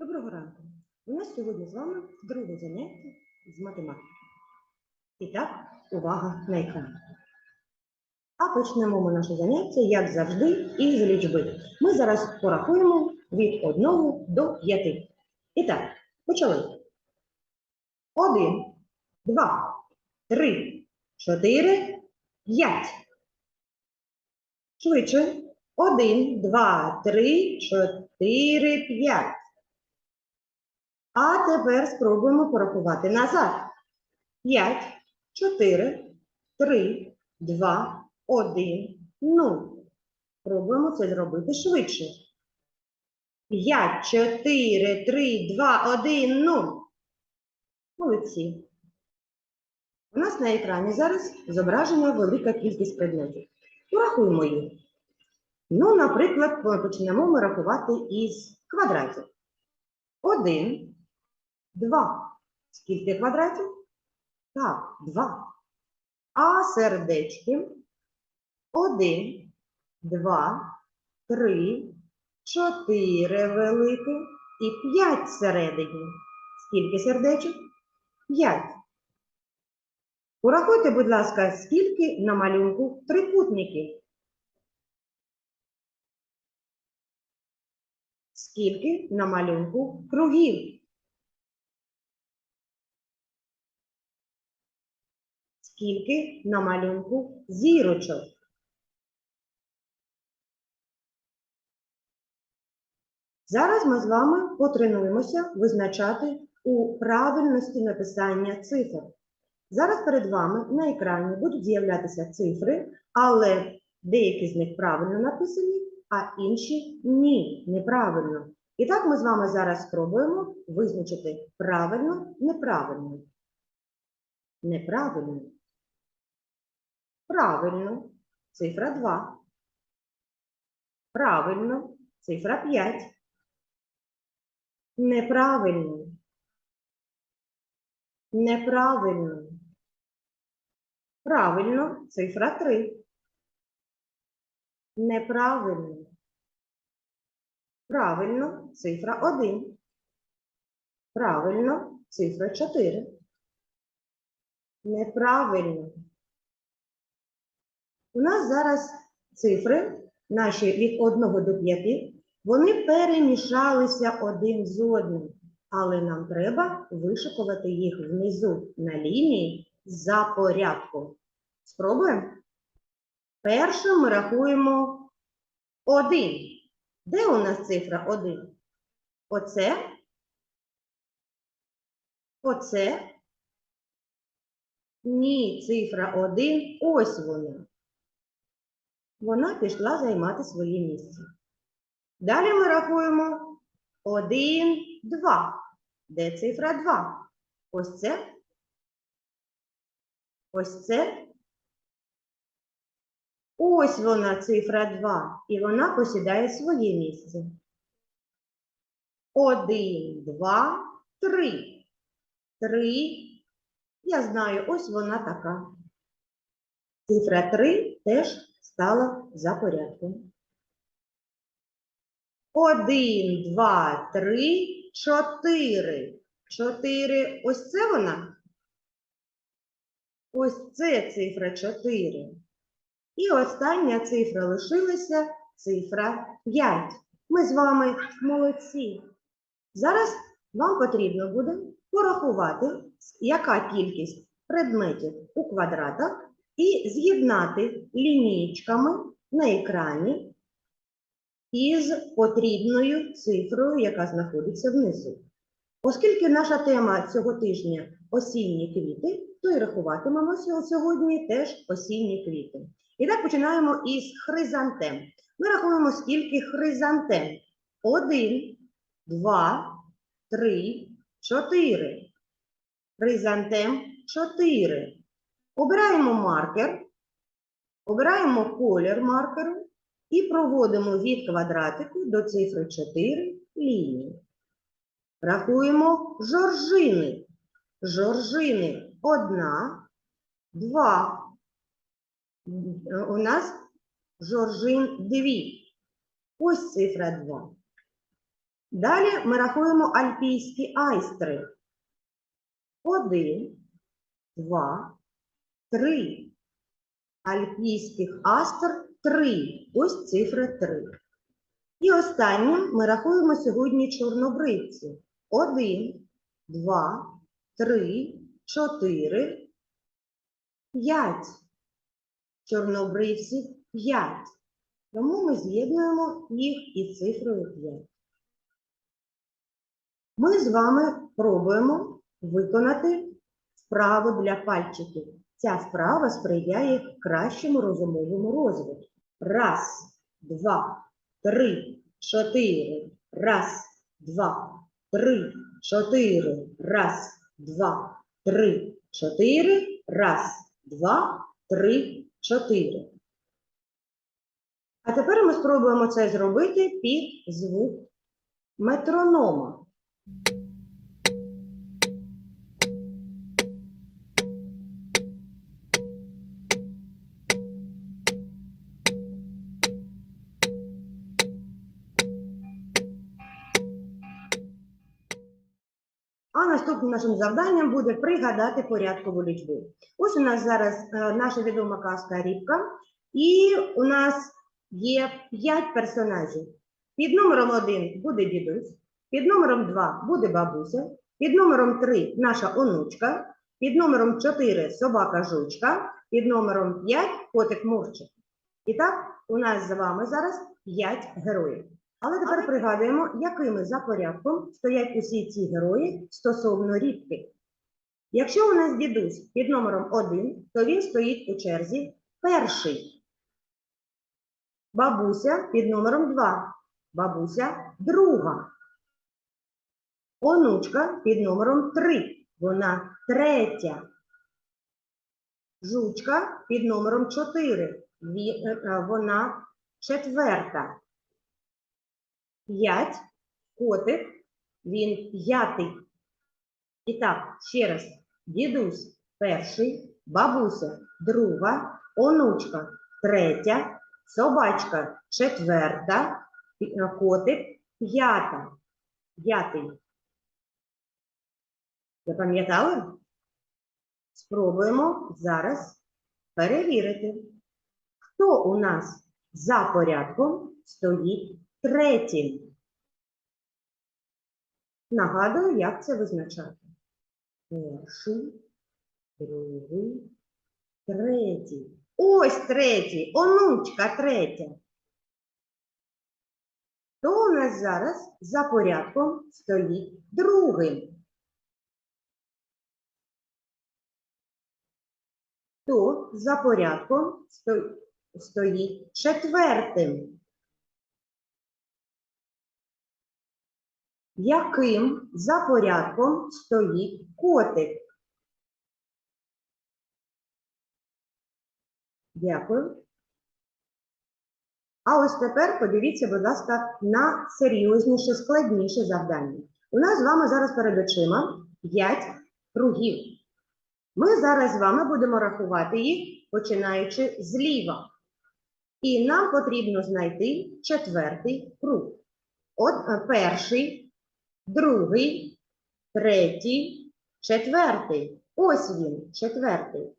Доброго ранку. У нас сьогодні з вами друге заняття з математики. І так, увага на екран. А почнемо ми наше заняття, як завжди, із лічби. Ми зараз порахуємо від 1 до 5. І так, почали. 1, 2, 3, 4, 5. Швидше. 1, 2, 3, 4, 5. А тепер спробуємо порахувати назад. 5, 4, 3, 2, 1, 0. Пробуємо це зробити швидше. 5, 4, 3, 2, 1, 0. Молодці. У нас на екрані зараз зображена велика кількість предметів. Порахуємо їх. Ну, наприклад, почнемо ми рахувати із квадратів. 1, Два. Скільки квадратів? Так, два. А сердечки? Один, два, три, чотири велике і п'ять всередині. Скільки сердечок? П'ять. Порахуйте, будь ласка, скільки на малюнку трикутників? Скільки на малюнку кругів? Скільки на малюнку зірочок. Зараз ми з вами потренуємося визначати у правильності написання цифр. Зараз перед вами на екрані будуть з'являтися цифри, але деякі з них правильно написані, а інші ні, неправильно. І так ми з вами зараз спробуємо визначити правильно, неправильно. Неправильно. Правильно. Цифра 2. Правильно. Цифра 5. Неправильно. Неправильно. Правильно. Цифра 3. Неправильно. Правильно. Цифра 1. Правильно. Цифра 4. Неправильно. У нас зараз цифри, наші від 1 до 5, вони перемішалися один з одним, але нам треба вишикувати їх внизу на лінії за порядком. Спробуємо? Першим ми рахуємо 1. Де у нас цифра 1? Оце? Оце? Ні, цифра 1. Ось вона вона пішла займати своє місце. Далі ми рахуємо 1, 2. Де цифра 2? Ось це. Ось це. Ось вона цифра 2. І вона посідає своє місце. 1, 2, 3. 3. Я знаю, ось вона така. Цифра 3 теж стала за порядком. Один, два, три, чотири. Чотири. Ось це вона? Ось це цифра 4. І остання цифра лишилася цифра 5. Ми з вами молодці. Зараз вам потрібно буде порахувати, яка кількість предметів у квадратах і з'єднати лінієчками на екрані із потрібною цифрою, яка знаходиться внизу. Оскільки наша тема цього тижня осінні квіти, то і рахуватимемо сьогодні теж осінні квіти. І так починаємо із хризантем. Ми рахуємо, скільки хризантем. Один, два, три, чотири. Хризантем чотири. Обираємо маркер, обираємо колір маркеру і проводимо від квадратику до цифри 4 лінії. Рахуємо жоржини. Жоржини одна, два. У нас жоржин дві. Ось цифра 2. Далі ми рахуємо альпійські айстри. Один, два, три. Альпійських астр три. Ось цифра три. І останнім ми рахуємо сьогодні чорнобривці. Один, два, три, чотири, п'ять. Чорнобривців п'ять. Тому ми з'єднуємо їх із цифрою 5. Ми з вами пробуємо виконати вправу для пальчиків. Ця вправа сприяє кращому розумовому розвитку. Раз, два, три, чотири. Раз, два, три, чотири. Раз, два, три, чотири. Раз, два, три, чотири. А тепер ми спробуємо це зробити під звук метронома. Наступним нашим завданням буде пригадати порядкову лічбу. Ось у нас зараз е, наша відома казка Рібка, і у нас є 5 персонажів. Під номером 1 буде дідусь, під номером 2 буде бабуся, під номером 3 наша онучка, під номером 4 собака жучка, під номером 5 котик Мурчик. І так, у нас з вами зараз 5 героїв. Але тепер пригадуємо, якими за порядком стоять усі ці герої стосовно рібки. Якщо у нас дідусь під номером 1, то він стоїть у черзі перший. Бабуся під номером 2. Бабуся друга. Онучка під номером 3. Вона третя. Жучка під номером 4. Ві- е, е, Вона четверта. П'ять. Котик. Він п'ятий. І так, ще раз. Дідусь перший, бабуся друга, онучка третя, собачка четверта, е, котик п'ята. П'ятий. Запам'ятали? Спробуємо зараз перевірити, хто у нас за порядком стоїть третім. Нагадую, як це визначати. Перший, другий, третій. Ось третій, онучка третя. Хто у нас зараз за порядком стоїть другим? Хто за порядком стоїть четвертим? Яким за порядком стоїть котик? Дякую. А ось тепер подивіться, будь ласка, на серйозніше, складніше завдання. У нас з вами зараз перед очима 5 кругів. Ми зараз з вами будемо рахувати їх, починаючи зліва. І нам потрібно знайти четвертий круг. От е, перший, другий, третій, четвертий. Ось він, четвертий.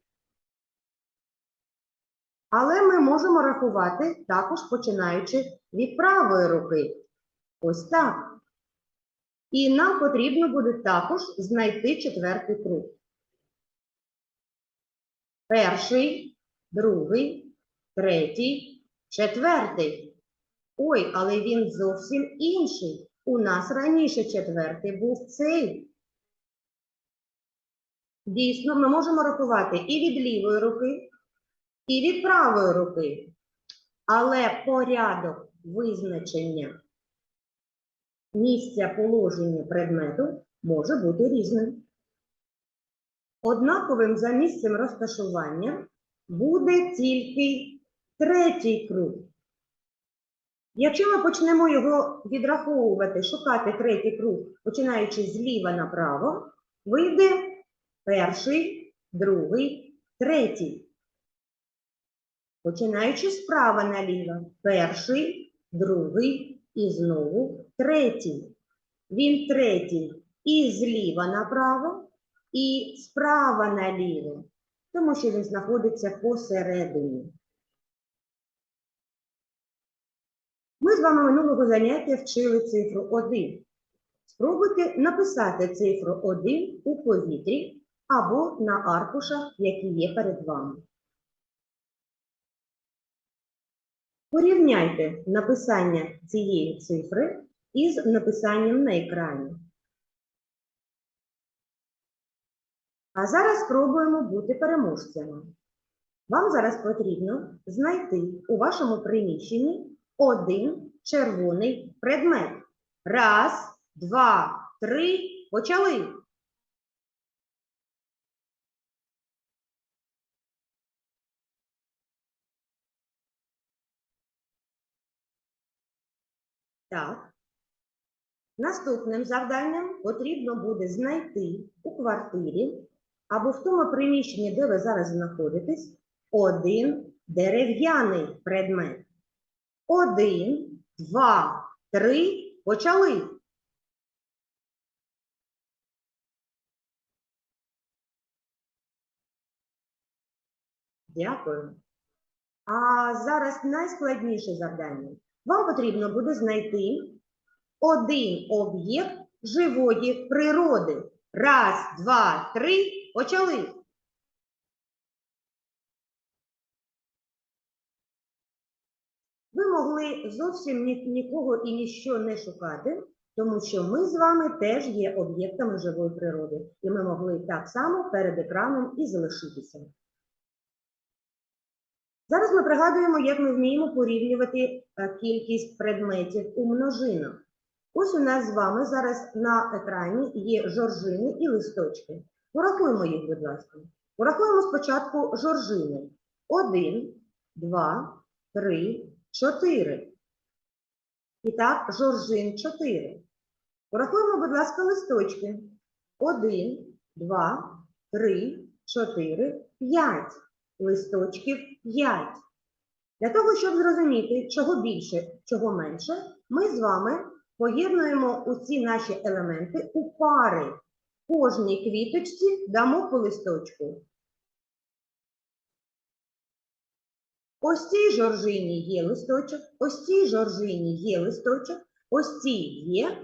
Але ми можемо рахувати також починаючи від правої руки. Ось так. І нам потрібно буде також знайти четвертий круг. Перший, другий, третій, четвертий. Ой, але він зовсім інший. У нас раніше четвертий був цей. Дійсно, ми можемо рахувати і від лівої руки, і від правої руки. Але порядок визначення місця положення предмету може бути різним. Однаковим за місцем розташування буде тільки третій круг. Якщо ми почнемо його відраховувати, шукати третій круг, починаючи зліва направо, вийде перший, другий, третій. Починаючи справа наліво, перший, другий і знову третій. Він третій і зліва направо, і справа наліво, тому що він знаходиться посередині. Ми з вами минулого заняття вчили цифру 1. Спробуйте написати цифру 1 у повітрі або на аркушах, які є перед вами. Порівняйте написання цієї цифри із написанням на екрані. А зараз спробуємо бути переможцями. Вам зараз потрібно знайти у вашому приміщенні один червоний предмет. Раз, два, три, почали. Так. Наступним завданням потрібно буде знайти у квартирі або в тому приміщенні, де ви зараз знаходитесь, один дерев'яний предмет. Один, два, три, почали. Дякую. А зараз найскладніше завдання. Вам потрібно буде знайти один об'єкт живої природи. Раз, два, три, почали. Могли зовсім ні- нікого і ніщо не шукати, тому що ми з вами теж є об'єктами живої природи, і ми могли так само перед екраном і залишитися. Зараз ми пригадуємо, як ми вміємо порівнювати е, кількість предметів у множинах. Ось у нас з вами зараз на екрані є жоржини і листочки. Порахуємо їх, будь ласка. Порахуємо спочатку жоржини. Один, два, три, чотири. І так, жоржин чотири. Порахуємо, будь ласка, листочки. Один, два, три, чотири, п'ять. Листочків п'ять. Для того, щоб зрозуміти, чого більше, чого менше, ми з вами поєднуємо усі наші елементи у пари. Кожній квіточці дамо по листочку. Ось цій жоржині є листочок, ось цій жоржині є листочок, ось цій є,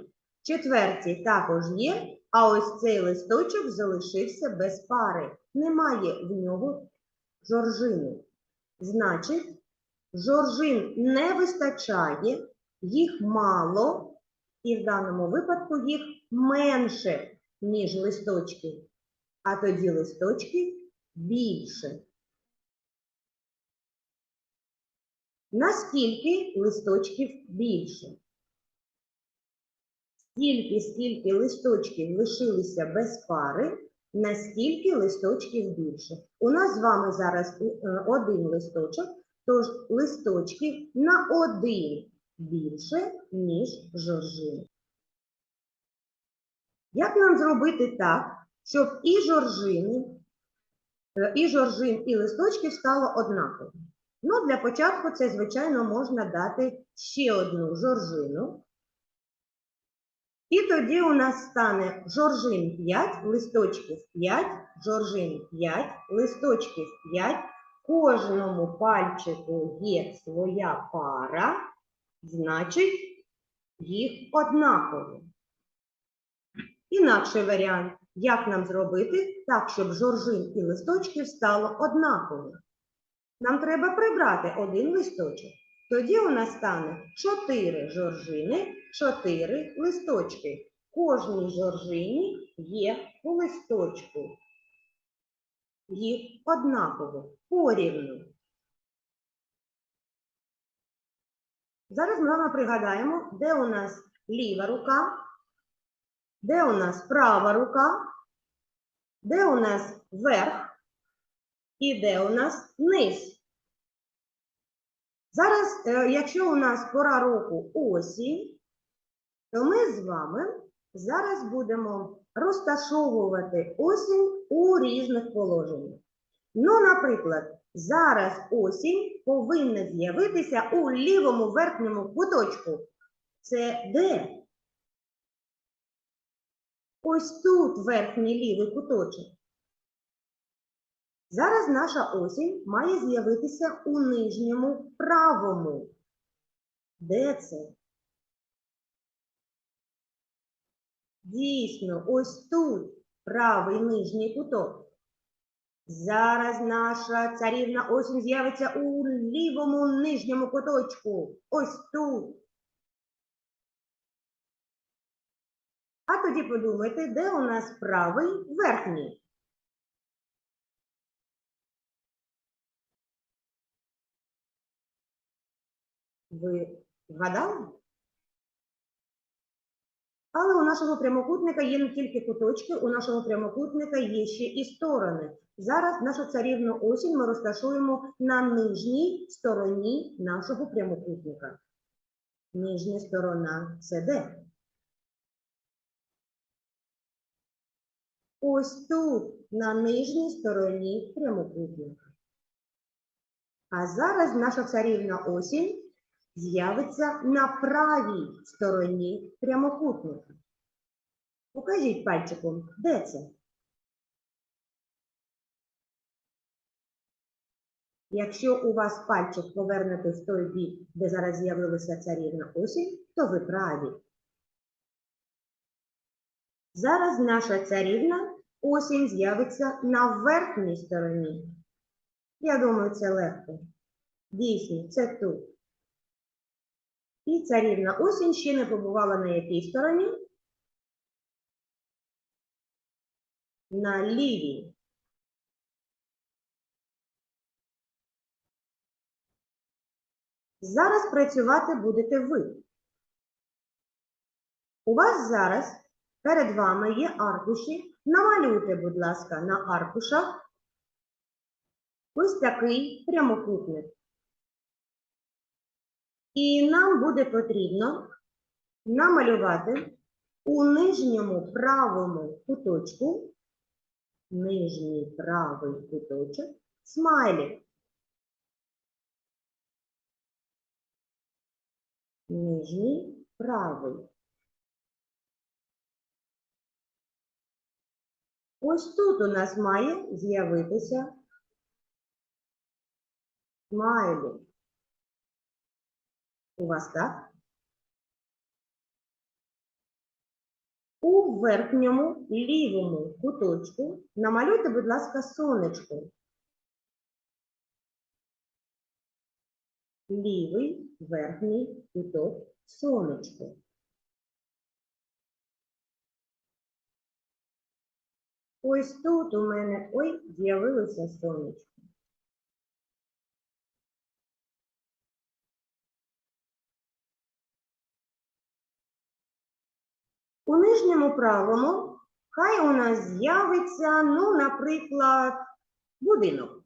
четвертій також є, а ось цей листочок залишився без пари. Немає в нього жоржини. Значить, жоржин не вистачає, їх мало, і в даному випадку їх менше, ніж листочки. А тоді листочки більше. Наскільки листочків більше? Стільки, скільки листочків лишилися без пари, наскільки листочків більше. У нас з вами зараз е, один листочок, тож листочків на один більше, ніж жоржин. Як нам зробити так, щоб і жоржини, е, і жоржин, і листочків стало однаково? Ну, для початку це, звичайно, можна дати ще одну жоржину. І тоді у нас стане жоржин 5, листочків 5, жоржин 5, листочків 5. Кожному пальчику є своя пара, значить, їх однаково. Інакший варіант, як нам зробити так, щоб жоржин і листочків стало однаково. Нам треба прибрати один листочок. Тоді у нас стане 4 жоржини, 4 листочки. Кожній жоржині є по листочку. Їх однаково, порівну. Зараз ми вами пригадаємо, де у нас ліва рука, де у нас права рука, де у нас верх і де у нас низ. Зараз, е, якщо у нас пора року осінь, то ми з вами зараз будемо розташовувати осінь у різних положеннях. Ну, наприклад, зараз осінь повинна з'явитися у лівому верхньому куточку. Це де? Ось тут верхній лівий куточок. Зараз наша осінь має з'явитися у нижньому правому. Де це? Дійсно, ось тут правий нижній куток. Зараз наша царівна осінь з'явиться у лівому нижньому куточку. Ось тут. А тоді подумайте, де у нас правий верхній. Ви вгадали? Але у нашого прямокутника є не тільки куточки, у нашого прямокутника є ще і сторони. Зараз нашу царівну осінь ми розташуємо на нижній стороні нашого прямокутника. Нижня сторона це де? Ось тут, на нижній стороні прямокутника. А зараз наша царівна осінь з'явиться на правій стороні прямокутника. Покажіть пальчиком, де це? Якщо у вас пальчик повернути в той бік, де зараз з'явилася царівна осінь, то ви праві. Зараз наша царівна осінь з'явиться на верхній стороні. Я думаю, це легко. Дійсно, це тут. І царівна осінь ще не побувала на якій стороні? На лівій. Зараз працювати будете ви. У вас зараз перед вами є аркуші. Намалюйте, будь ласка, на аркушах ось такий прямокутник. І нам буде потрібно намалювати у нижньому правому куточку, нижній правий куточок, смайлик. Нижній правий. Ось тут у нас має з'явитися смайлик. У вас так? У верхньому лівому куточку намалюйте, будь ласка, сонечко. Лівий верхній куток сонечко. Ось тут у мене ой, з'явилося сонечко. У нижньому правому хай у нас з'явиться, ну, наприклад, будинок.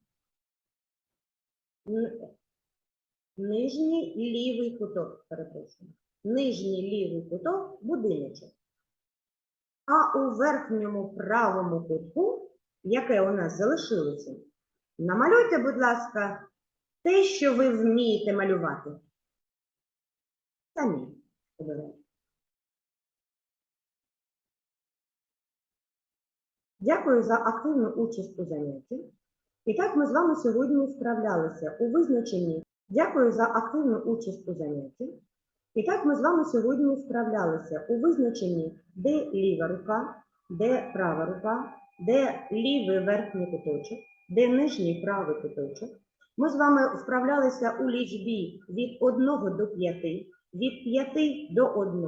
Нижній лівий куток, перепрошую. Нижній лівий куток будиночок. А у верхньому правому кутку, яке у нас залишилося, намалюйте, будь ласка, те, що ви вмієте малювати. Самі Дякую за активну участь у занятті. І так ми з вами сьогодні справлялися у визначенні. Дякую за активну участь у занятті. І так ми з вами сьогодні справлялися у визначенні, де ліва рука, де права рука, де лівий верхній куточок, де нижній правий куточок. Ми з вами вправлялися у лічбі від 1 до 5, від 5 до 1.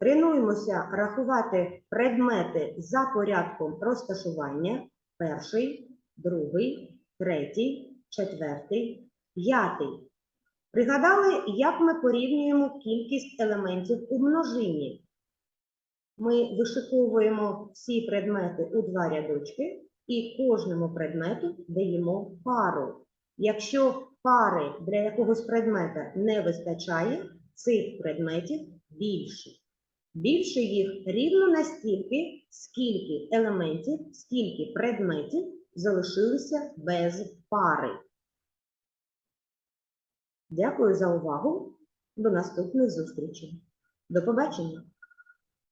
Тренуємося рахувати предмети за порядком розташування. Перший, другий, третій, четвертий, п'ятий. Пригадали, як ми порівнюємо кількість елементів у множині. Ми вишиковуємо всі предмети у два рядочки і кожному предмету даємо пару. Якщо пари для якогось предмета не вистачає, цих предметів більше. Більше їх рівно настільки, скільки елементів, скільки предметів залишилися без пари. Дякую за увагу. До наступних зустрічей. До побачення!